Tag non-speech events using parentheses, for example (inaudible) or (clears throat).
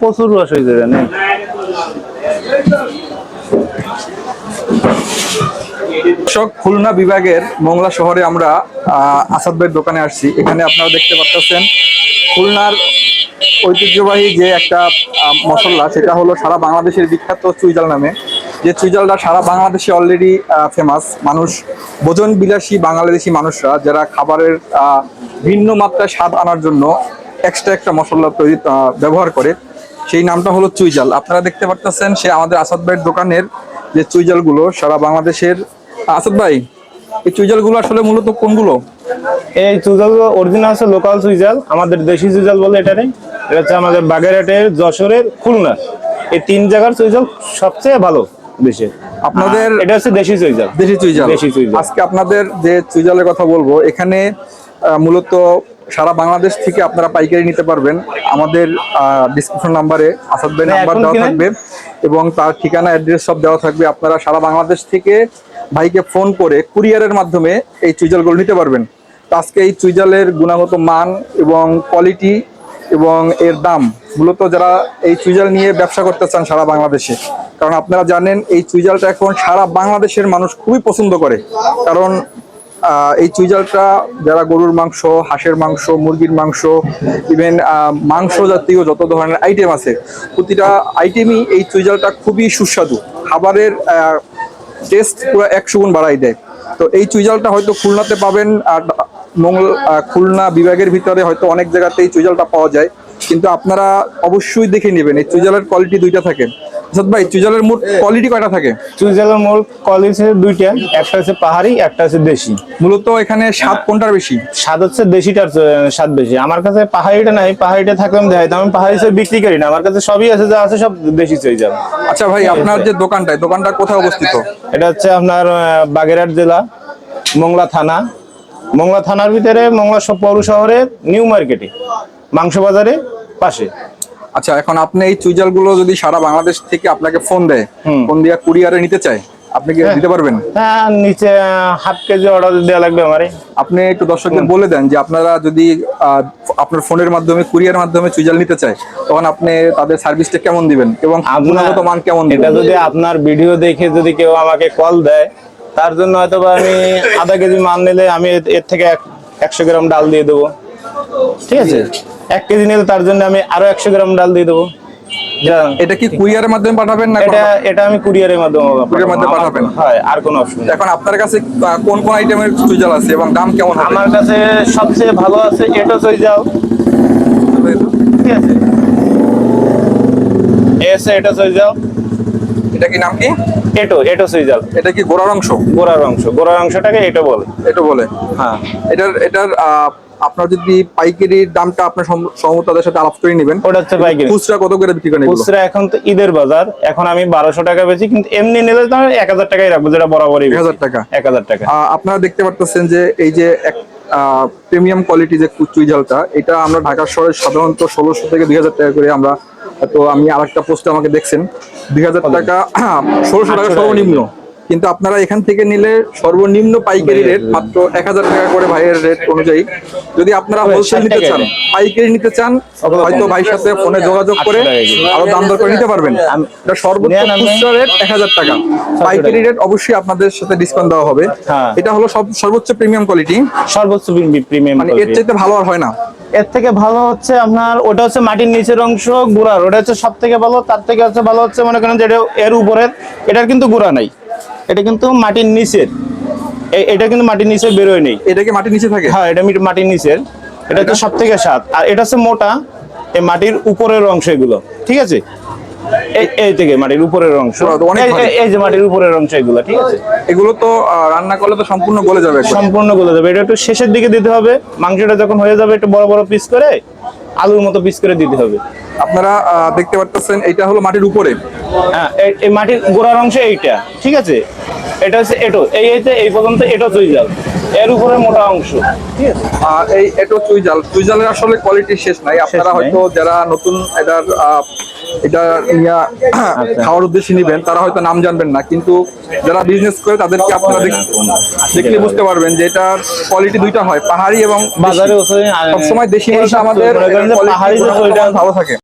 প্রচুর রস হয়ে যাবে দর্শক খুলনা বিভাগের মোংলা শহরে আমরা আসাদ ভাইয়ের দোকানে আসছি। এখানে আপনারা দেখতে পাচ্ছেন খুলনার ঐতিহ্যবাহী যে একটা মশলা, সেটা হলো সারা বাংলাদেশের বিখ্যাত চুইজাল নামে। যে চুইজালটা সারা বাংলাদেশে অলরেডি ফেমাস মানুষ ভোজন বিলাসী বাংলাদেশি মানুষরা যারা খাবারের ভিন্ন মাত্রায় স্বাদ আনার জন্য এক্সট্রা একটা মশলা তৈরি ব্যবহার করে, সেই নামটা হলো চুইজাল। আপনারা দেখতে পাচ্ছেন সে আমাদের আসাদ ভাইয়ের দোকানের যে চুইজালগুলো সারা বাংলাদেশের আসাদ ভাই এই চুইজালগুলো আসলে মূলত কোনগুলো? এই চুজাল অরিজিনাল হচ্ছে লোকাল চুইজাল আমাদের দেশি চুইজাল বলে এটারে এটা হচ্ছে আমাদের বাগেরহাটের যশোরের খুলনা এই তিন জায়গার চুইজাল সবচেয়ে ভালো দেশে। আপনাদের এটা হচ্ছে দেশি চুইজাল। দেশি চুইজাল। দেশি চুইজাল। আজকে আপনাদের যে চুইজালের কথা বলব এখানে মূলত সারা বাংলাদেশ থেকে আপনারা পাইকারি নিতে পারবেন। আমাদের ডিসক্রিপশন নাম্বারে আসাদ ভাই নাম্বার দেওয়া থাকবে এবং তার ঠিকানা অ্যাড্রেস সব দেওয়া থাকবে। আপনারা সারা বাংলাদেশ থেকে ভাইকে ফোন করে কুরিয়ারের মাধ্যমে এই চুইজালগুলো নিতে পারবেন। তো আজকে এই চুইজালের গুণাগত মান এবং কোয়ালিটি এবং এর দাম, মূলত যারা এই চুইজাল নিয়ে ব্যবসা করতে চান সারা বাংলাদেশে। কারণ আপনারা জানেন, এই চুইজালটা এখন সারা বাংলাদেশের মানুষ খুবই পছন্দ করে। কারণ এই চুইজালটা যারা গরুর মাংস, হাঁসের মাংস, মুরগির মাংস ইভেন মাংস জাতীয় যত ধরনের আইটেম আছে, প্রতিটা আইটেমই এই চুইজালটা খুবই সুস্বাদু। খাবারের টেস্ট পুরো একশো গুণ বাড়াই দেয়। তো এই চুইজালটা হয়তো খুলনাতে পাবেন আর মঙ্গল খুলনা বিভাগের ভিতরে হয়তো অনেক জায়গাতে এই চুইজালটা পাওয়া যায়। কিন্তু আপনারা অবশ্যই দেখে নেবেন, এই চুইজালের কোয়ালিটি দুইটা থাকে। আসাদ ভাই চুইজালের মোট কোয়ালিটি কয়টা থাকে? চুইজালের মূল কলেজ দুইটা একটা হচ্ছে পাহাড়ি একটা হচ্ছে দেশি। মূলত এখানে স্বাদ কোনটার বেশি? স্বাদ হচ্ছে দেশিটার স্বাদ বেশি। আমার কাছে পাহাড়িটা নাই পাহাড়িটা থাকলে আমি দেখাইতাম আমি পাহাড়ি হিসেবে বিক্রি করি না আমার কাছে সবই আছে যা আছে সব দেশি চুইজাল। আচ্ছা ভাই আপনার যে দোকানটা দোকানটা কোথায় অবস্থিত? এটা হচ্ছে আপনার বাগেরহাট জেলা মংলা থানা। মংলা থানার ভিতরে মংলা পৌর শহরের নিউ মার্কেটে মাংস বাজারে পাশে। আচ্ছা এখন আপনি এই চুইজালগুলো যদি সারা বাংলাদেশ থেকে আপনাকে ফোন দেয় ফোন দিয়া কুরিয়ারে নিতে চায় আপনি কি দিতে পারবেন? হ্যাঁ নিচে হাফ কেজি অর্ডার দেওয়া লাগবে আমারে। আপনি একটু দর্শকদের বলে দেন যে আপনারা যদি আপনার ফোনের মাধ্যমে কুরিয়ার মাধ্যমে চুইজাল নিতে চায় তখন আপনি তাদের সার্ভিসটা কেমন দিবেন এবং গুণগত মান কেমন এটা যদি আপনার ভিডিও দেখে যদি কেউ আমাকে কল দেয় তার জন্য হয়তো আমি আধা কেজি মাল নিলে আমি এর- থেকে এক- একশো গ্রাম ডাল দিয়ে দেবো। ঠিক আছে? এক কেজি নিলে তার জন্য আমি আরও একশো গ্রাম ডাল দিয়ে দেবো। এটা কি কুরিয়ারের মাধ্যমে পাঠাবেন না এটা এটা আমি কুরিয়ারের মাধ্যমে কুরিয়ারের মাধ্যমে পাঠাবেন? হয় আর কোনো অপশন এখন আপনার কাছে কোন কোন আইটেমের চুইজাল আছে এবং দাম কেমন হবে? আমার কাছে সবচেয়ে ভালো আছে এটো ঠিক আছে? এসে এটা এটা কি নাম কি? এটো এটো যাও এটা কি গোড়ার অংশ? গোড়ার অংশ। গোড়ার অংশটাকে এটো বলে। এটো বলে। হ্যাঁ। এটার এটার আপনার যদি পাইকারির দামটা আপনার সম- সম্ভবত তাদের সাথে আলাপ করে নেবেন ওটা হচ্ছে পাইকারি। খুচরা কত করে বিক্রি করেন? খুচরা এখন তো ঈদের বাজার। এখন আমি বারোশো টাকা বেশি কিন্তু এমনি নিলে তো আমি এক হাজার টাকাই রাখব যেটা বরাবরই এক হাজার টাকা। এক হাজার টাকা। আপনারা দেখতে পারতেছেন যে এই যে এক প্রিমিয়াম কোয়ালিটি যে চুই জালটা এটা আমরা ঢাকা শহরে সাধারণত ষোলোশো থেকে দুই হাজার টাকা করে আমরা তো আমি আরেকটা পোস্টে আমাকে দেখছেন। দুই হাজার টাকা (clears throat) ষোলোশো টাকা। সর্বনিম্ন। কিন্তু আপনারা এখান থেকে নিলে সর্বনিম্ন পাইকারি রেট মাত্র এক হাজার টাকা করে ভাইয়ের রেট অনুযায়ী। যদি আপনারা হোলসেল নিতে চান পাইকারি নিতে চান হয়তো ভাইয়ের সাথে ফোনে যোগাযোগ করে 800 আরও দাম দর করে নিতে পারবেন। সর্বোচ্চ খুচরা রেট এক হাজার টাকা। পাইকারি রেট অবশ্যই আপনাদের সাথে ডিসকাউন্ট দেওয়া হবে। হ্যাঁ। এটা হলো সব সর্বোচ্চ প্রিমিয়াম কোয়ালিটি সর্বোচ্চ প্রিমিয়াম মানে এর চাইতে ভালো আর হয় না। এর থেকে ভালো হচ্ছে আপনার ওটা হচ্ছে মাটির নিচের অংশ গুড়ার। ওটা হচ্ছে সব থেকে ভালো তার থেকে হচ্ছে ভালো হচ্ছে মনে করেন যে এর উপরের। এটার কিন্তু গুড়া নাই। এটা কিন্তু মাটির নিচের। এটা কিন্তু মাটির নিচে বেরোয় নেই। এটা কি মাটির নিচে থাকে? হ্যাঁ এটা মাটির নিচের। এটা হচ্ছে সব থেকে স্বাদ আর এটা হচ্ছে মোটা এই মাটির উপরের অংশ এগুলো। ঠিক আছে? এই থেকে মাটির উপরের অংশ। এই- যে মাটির উপরের অংশ এগুলো ঠিক আছে? এগুলো তো রান্না করলে তো সম্পূর্ণ গলে যাবে সম্পূর্ণ গলে যাবে। এটা একটু শেষের দিকে দিতে হবে। মাংসটা যখন হয়ে যাবে একটু বড় বড় পিস করে আলুর মতো পিস করে দিতে হবে। আপনারা দেখতে পারতেছেন এটা হলো মাটির উপরে। হ্যাঁ এই- মাটির গোড়ার অংশ এইটা ঠিক আছে? এটা হচ্ছে এটো এই এইতে এই পর্যন্ত এটো চই যাল এর উপরে মোটা অংশ। ঠিক আছে? এই এটো চুইজাল চুইজালের আসলে কোয়ালিটি শেষ নাই। আপনারা হয়তো যারা নতুন এটার এটা নিয়ে খাওয়ার উদ্দেশ্যে নিবেন তারা হয়তো নাম জানবেন না। কিন্তু যারা বিজনেস করে তাদেরকে আপনারা দেখ- দেখলে বুঝতে পারবেন যে এটার কোয়ালিটি দুইটা হয়। পাহাড়ি এবং বাজারে সবসময় দেশি আমাদের ভালো থাকে।